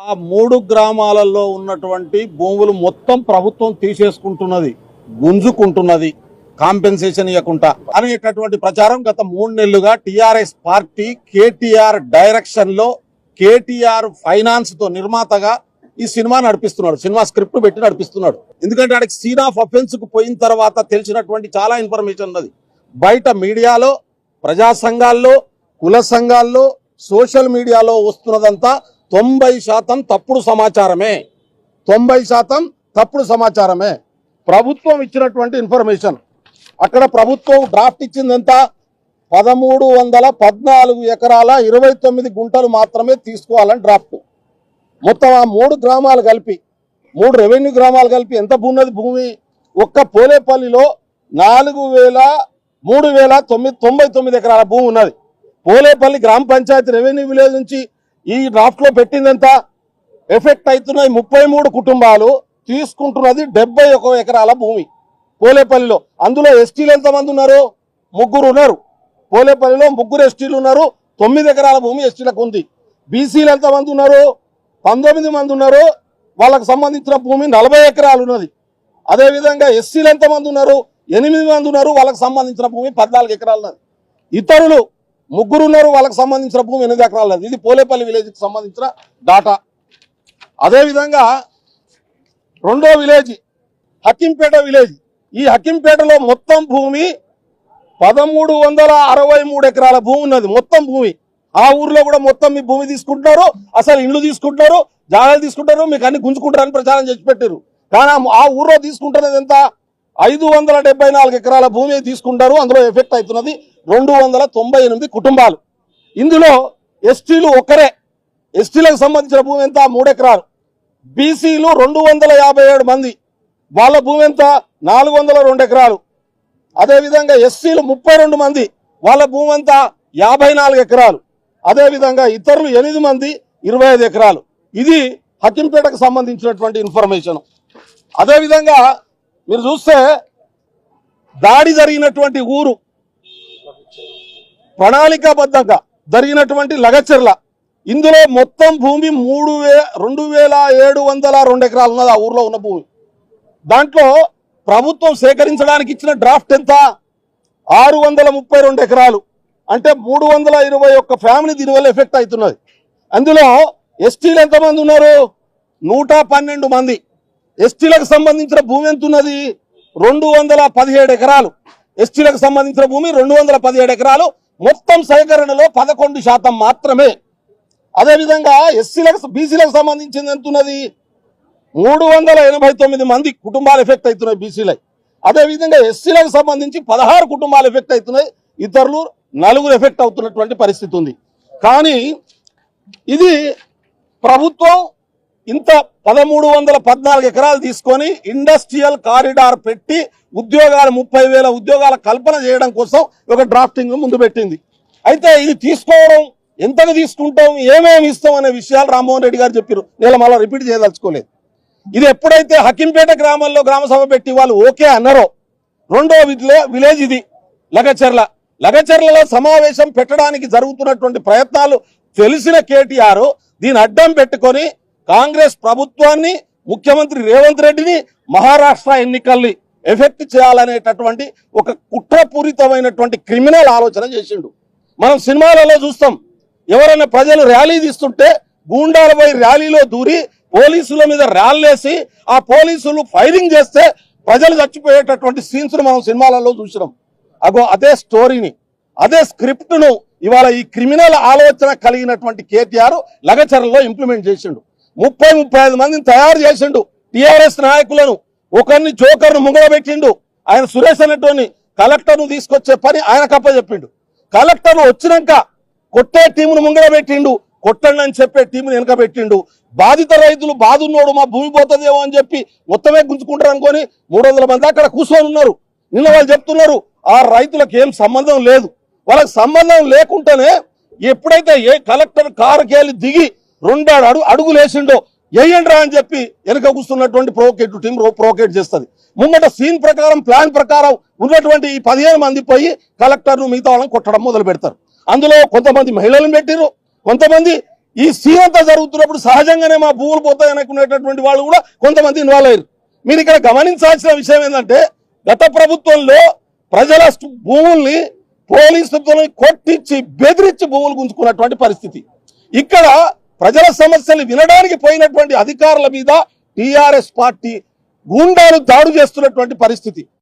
ఆ మూడు గ్రామాలలో ఉన్నటువంటి భూములు మొత్తం ప్రభుత్వం తీసేసుకుంటున్నది గుంజుకుంటున్నది కాంపెన్సేషన్ ఇవ్వకుండా అనేటటువంటి ప్రచారం గత మూడు నెలలుగా టిఆర్ఎస్ పార్టీ కేటీఆర్ డైరెక్షన్లో కేటీఆర్ ఫైనాన్స్తో నిర్మాతగా ఈ సినిమా నడిపిస్తున్నాడు సినిమా స్క్రిప్ట్ పెట్టి నడిపిస్తున్నాడు. ఎందుకంటే ఆడికి సీన్ ఆఫ్ అఫెన్స్కు పోయిన తర్వాత తెలిసినటువంటి చాలా ఇన్ఫర్మేషన్ ఉన్నది. బయట మీడియాలో ప్రజా సంఘాల్లో కుల సంఘాల్లో సోషల్ మీడియాలో వస్తున్నదంతా తొంభై శాతం తప్పుడు సమాచారమే. తొంభై శాతం తప్పుడు సమాచారమే. ప్రభుత్వం ఇచ్చినటువంటి ఇన్ఫర్మేషన్. అక్కడ ప్రభుత్వం డ్రాఫ్ట్ ఇచ్చిందంతా పదమూడు వందల పద్నాలుగు ఎకరాల ఇరవై తొమ్మిది గుంటలు మాత్రమే తీసుకోవాలని డ్రాఫ్ట్. మొత్తం ఆ మూడు గ్రామాలు కలిపి మూడు రెవెన్యూ గ్రామాలు కలిపి ఎంత ఉన్నది భూమి? ఒక్క పోలేపల్లిలో నాలుగు వేల మూడు వేల తొమ్మిది తొంభై తొమ్మిది ఎకరాల భూమి ఉన్నది. పోలేపల్లి గ్రామ పంచాయతీ రెవెన్యూ విలేజ్ నుంచి ఈ డ్రాఫ్ట్లో పెట్టిందంత ఎఫెక్ట్ అవుతున్నాయి ముప్పై మూడు కుటుంబాలు తీసుకుంటున్నది డెబ్బై ఒక ఎకరాల భూమి పోలేపల్లిలో. అందులో ఎస్టీలు ఎంతమంది ఉన్నారు? ముగ్గురు ఉన్నారు. పోలేపల్లిలో ముగ్గురు ఎస్టీలు ఉన్నారు. తొమ్మిది ఎకరాల భూమి ఎస్టీలకు ఉంది. బీసీలు ఎంతమంది ఉన్నారు? పంతొమ్మిది మంది ఉన్నారు. వాళ్ళకు సంబంధించిన భూమి నలభై ఎకరాలు ఉన్నది. అదేవిధంగా ఎస్సీలు ఎంతమంది ఉన్నారు? ఎనిమిది మంది ఉన్నారు. వాళ్ళకు సంబంధించిన భూమి పద్నాలుగు ఎకరాలు ఉన్నది. ఇతరులు ముగ్గురు ఉన్నారు వాళ్ళకి సంబంధించిన భూమి ఎనిమిది ఎకరాలు ఇది పోలేపల్లి విలేజ్కి సంబంధించిన డాటా అదేవిధంగా రెండో విలేజ్ హక్కింపేట విలేజ్. ఈ హక్కింపేటలో మొత్తం భూమి పదమూడు వందల అరవై మూడు ఎకరాల భూమి ఉన్నది. మొత్తం భూమి. ఆ ఊర్లో కూడా మొత్తం మీ భూమి తీసుకుంటున్నారు. అసలు ఇండ్లు తీసుకుంటున్నారు జాగాలు తీసుకుంటారు మీకు అన్ని గుంజుకుంటారని ప్రచారం చేసి పెట్టారు కానీ ఆ ఊర్లో తీసుకుంటున్నది ఎంత? ఐదు వందల డెబ్బై నాలుగు ఎకరాల భూమి తీసుకుంటారు. అందులో ఎఫెక్ట్ అవుతున్నది రెండు వందల తొంభై ఎనిమిది కుటుంబాలు. ఇందులో ఎస్టీలు ఒక్కరే. ఎస్టీలకు సంబంధించిన భూమి ఎంత? మూడు ఎకరాలు బీసీలు రెండు వందల యాభై ఏడు మంది. వాళ్ళ భూమి ఎంత? నాలుగు వందల రెండు ఎకరాలు. అదేవిధంగా ఎస్సీలు ముప్పై రెండు మంది. వాళ్ళ భూమి అంతా యాభై నాలుగు ఎకరాలు. అదేవిధంగా ఇతరులు ఎనిమిది మంది ఇరవై ఐదు ఎకరాలు. ఇది హకింపేటకు సంబంధించినటువంటి ఇన్ఫర్మేషన్. అదేవిధంగా మీరు చూస్తే దాడి జరిగినటువంటి ఊరు ప్రణాళికాబద్ధంగా జరిగినటువంటి లగచెర్ల. ఇందులో మొత్తం భూమి మూడు వే రెండు వేల ఏడు వందల రెండు ఎకరాలు ఉన్నది ఆ ఊర్లో ఉన్న భూమి. దాంట్లో ప్రభుత్వం సేకరించడానికి ఇచ్చిన డ్రాఫ్ట్ ఎంత? ఆరు వందల ముప్పై రెండు ఎకరాలు. అంటే మూడు వందల ఇరవై ఒక్క ఫ్యామిలీ దీనివల్ల ఎఫెక్ట్ అవుతున్నది. అందులో ఎస్టీలు ఎంతమంది ఉన్నారు? నూట పన్నెండు మంది. ఎస్టీలకు సంబంధించిన భూమి ఎంత ఉన్నది రెండు వందల పదిహేడు ఎకరాలు. ఎస్టీలకు సంబంధించిన భూమి రెండు వందల పదిహేడు ఎకరాలు. మొత్తం సేకరణలో పదకొండు శాతం మాత్రమే. అదేవిధంగా ఎస్సీలకు బీసీలకు సంబంధించింది ఎంత ఉన్నది మూడు వందల ఎనభై తొమ్మిది మంది కుటుంబాలు ఎఫెక్ట్ అవుతున్నాయి బీసీలై. అదేవిధంగా ఎస్సీలకు సంబంధించి పదహారు కుటుంబాలు ఎఫెక్ట్ అవుతున్నాయి. ఇతరులు నలుగురు ఎఫెక్ట్ అవుతున్నటువంటి పరిస్థితి ఉంది. కానీ ఇది ప్రభుత్వం ఇంత పదమూడు వందల పద్నాలుగు ఎకరాలు తీసుకొని ఇండస్ట్రియల్ కారిడార్ పెట్టి ఉద్యోగాలు ముప్పై వేల ఉద్యోగాల కల్పన చేయడం కోసం ఒక డ్రాఫ్టింగ్ ముందు పెట్టింది. అయితే ఇది తీసుకోవడం ఎంతగా తీసుకుంటాం ఏమేమి ఇస్తాం అనే విషయాలు రామ్మోహన్ రెడ్డి గారు చెప్పారు నేను మళ్ళీ రిపీట్ చేయదలుచుకోలేదు. ఇది ఎప్పుడైతే హకింపేట గ్రామంలో గ్రామసభ పెట్టి వాళ్ళు ఓకే అన్నారో రెండో విలే- విలేజ్ ఇది లగచెర్ల. లగచెర్లలో సమావేశం పెట్టడానికి జరుగుతున్నటువంటి ప్రయత్నాలు తెలిసిన కేటీఆర్ దీని అడ్డం పెట్టుకొని కాంగ్రెస్ ప్రభుత్వాన్ని ముఖ్యమంత్రి రేవంత్ రెడ్డిని మహారాష్ట్ర ఎన్నికల్ని ఎఫెక్ట్ చేయాలనేటటువంటి ఒక కుట్రపూరితమైనటువంటి క్రిమినల్ ఆలోచన చేసిండు. మనం సినిమాలలో చూస్తాం ఎవరైనా ప్రజలు ర్యాలీ తీస్తుంటే గూండాలపై ర్యాలీలో దూరి పోలీసుల మీద ర్యాలీసి ఆ పోలీసులు ఫైరింగ్ చేస్తే ప్రజలు చచ్చిపోయేటటువంటి సీన్స్ మనం సినిమాలలో చూసినాం. అగో అదే స్టోరీని అదే స్క్రిప్ట్ను ఇవాళ ఈ క్రిమినల్ ఆలోచన కలిగినటువంటి కేటీఆర్ లగచర్లలో ఇంప్లిమెంట్ చేసిండు. ముప్పై ముప్పై ఐదు మందిని తయారు చేసిండు టిఆర్ఎస్ నాయకులను. ఒకరిని జోకర్ను ముంగడబెట్టిండు ఆయన సురేష్ అనేటోని కలెక్టర్ను తీసుకొచ్చే పని ఆయన కప్పచెప్పిండు కలెక్టర్ వచ్చినాక కొట్టే టీమును ముంగడ పెట్టిండు కొట్టండి అని చెప్పే టీంని వెనకబెట్టిండు. బాధిత రైతులు బాధున్నోడు మా భూమి పోతుందేమో అని చెప్పి మొత్తమే గుంజుకుంటారు అనుకొని మూడు మంది అక్కడ కూర్చొని ఉన్నారు. నిన్న వాళ్ళు చెప్తున్నారు ఆ రైతులకు ఏం సంబంధం లేదు. వాళ్ళకి సంబంధం లేకుండానే ఎప్పుడైతే ఏ కలెక్టర్ కారుకి వెళ్ళి దిగి రెండు అడుగు అడుగులు వేసిండో వేయండి అని చెప్పి వెనక కూర్చున్నటువంటి ప్రోకేట్ టీం ప్రోవోకేట్ చేస్తుంది. ముందట సీన్ ప్రకారం ప్లాన్ ప్రకారం ఉన్నటువంటి ఈ పదిహేను మంది పోయి కలెక్టర్ను మిగతా వాళ్ళని కొట్టడం మొదలు పెడతారు. అందులో కొంతమంది మహిళలను పెట్టిరు కొంతమంది ఈ సీన్ అంతా జరుగుతున్నప్పుడు సహజంగానే మా భూములు పోతాయి అనుకునేటటువంటి వాళ్ళు కూడా కొంతమంది ఇన్వాల్వ్ అయ్యారు. మీరు ఇక్కడ గమనించాల్సిన విషయం ఏంటంటే గత ప్రభుత్వంలో ప్రజల భూముల్ని పోలీసులతో కొట్టించి బెదిరించి భూములు గుంజుకున్నటువంటి పరిస్థితి. ఇక్కడ ప్రజల సమస్యలు వినడానికి పోయినటువంటి అధికారుల మీద టీఆర్ఎస్ పార్టీ గూండాలు దాడు చేస్తున్నటువంటి పరిస్థితి.